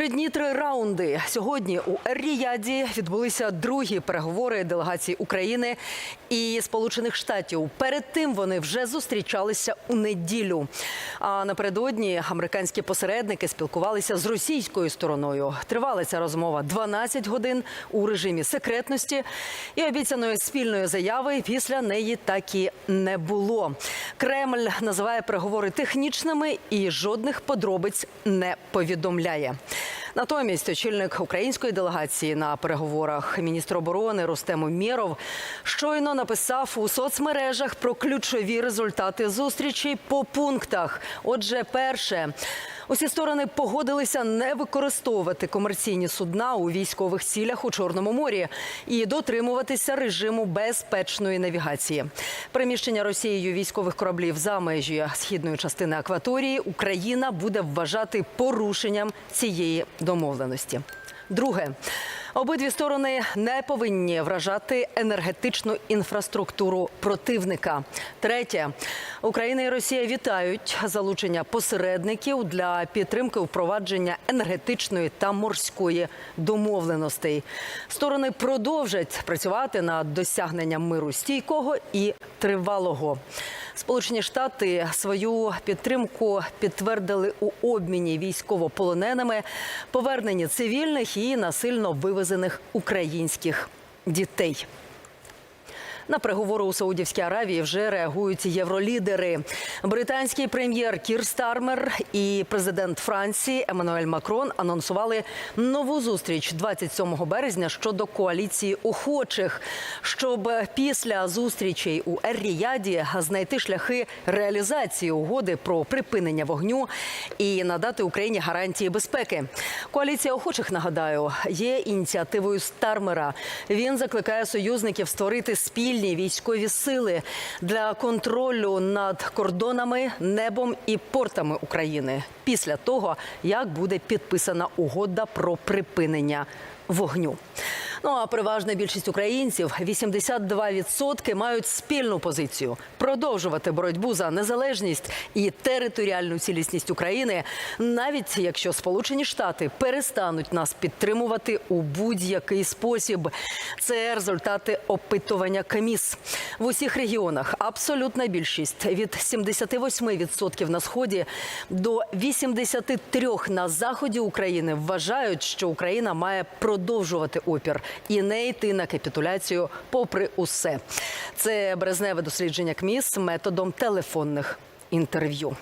Три дні, три раунди. Сьогодні у Ер-Ріяді відбулися другі переговори делегацій України і Сполучених Штатів. Перед тим вони вже зустрічалися у неділю. А напередодні американські посередники спілкувалися з російською стороною. Тривала ця розмова 12 годин у режимі секретності і обіцяної спільної заяви після неї так і не було. Кремль називає переговори технічними і жодних подробиць не повідомляє. Натомість очільник української делегації на переговорах міністр оборони Рустем Умєров щойно написав у соцмережах про ключові результати зустрічі по пунктах. Отже, перше. Усі сторони погодилися не використовувати комерційні судна у військових цілях у Чорному морі і дотримуватися режиму безпечної навігації. Приміщення Росією військових кораблів за межі східної частини акваторії Україна буде вважати порушенням цієї домовленості. Друге. Обидві сторони не повинні вражати енергетичну інфраструктуру противника. Третє Україна і Росія вітають залучення посередників для підтримки впровадження енергетичної та морської домовленостей. Сторони продовжать працювати над досягненням миру стійкого і тривалого. Сполучені Штати свою підтримку підтвердили у обміні військовополоненими, поверненні цивільних і насильно вивезених українських дітей. На переговори у Саудівській Аравії вже реагують євролідери. Британський прем'єр Кір Стармер і президент Франції Еммануель Макрон анонсували нову зустріч 27 березня щодо коаліції охочих, щоб після зустрічей у Ер-Ріяді знайти шляхи реалізації угоди про припинення вогню і надати Україні гарантії безпеки. Коаліція охочих нагадаю є ініціативою Стармера. Він закликає союзників створити спільні військові сили для контролю над кордонами, небом і портами України після того, як буде підписана угода про припинення вогню. Ну а переважна більшість українців 82% мають спільну позицію продовжувати боротьбу за незалежність і територіальну цілісність України, навіть якщо Сполучені Штати перестануть нас підтримувати у будь-який спосіб. Це результати опитування КМІС в усіх регіонах. Абсолютна більшість від 78% на сході до 83% на заході України вважають, що Україна має продовжувати опір і не йти на капітуляцію, попри усе. Це березневе дослідження КМІС методом телефонних інтерв'ю.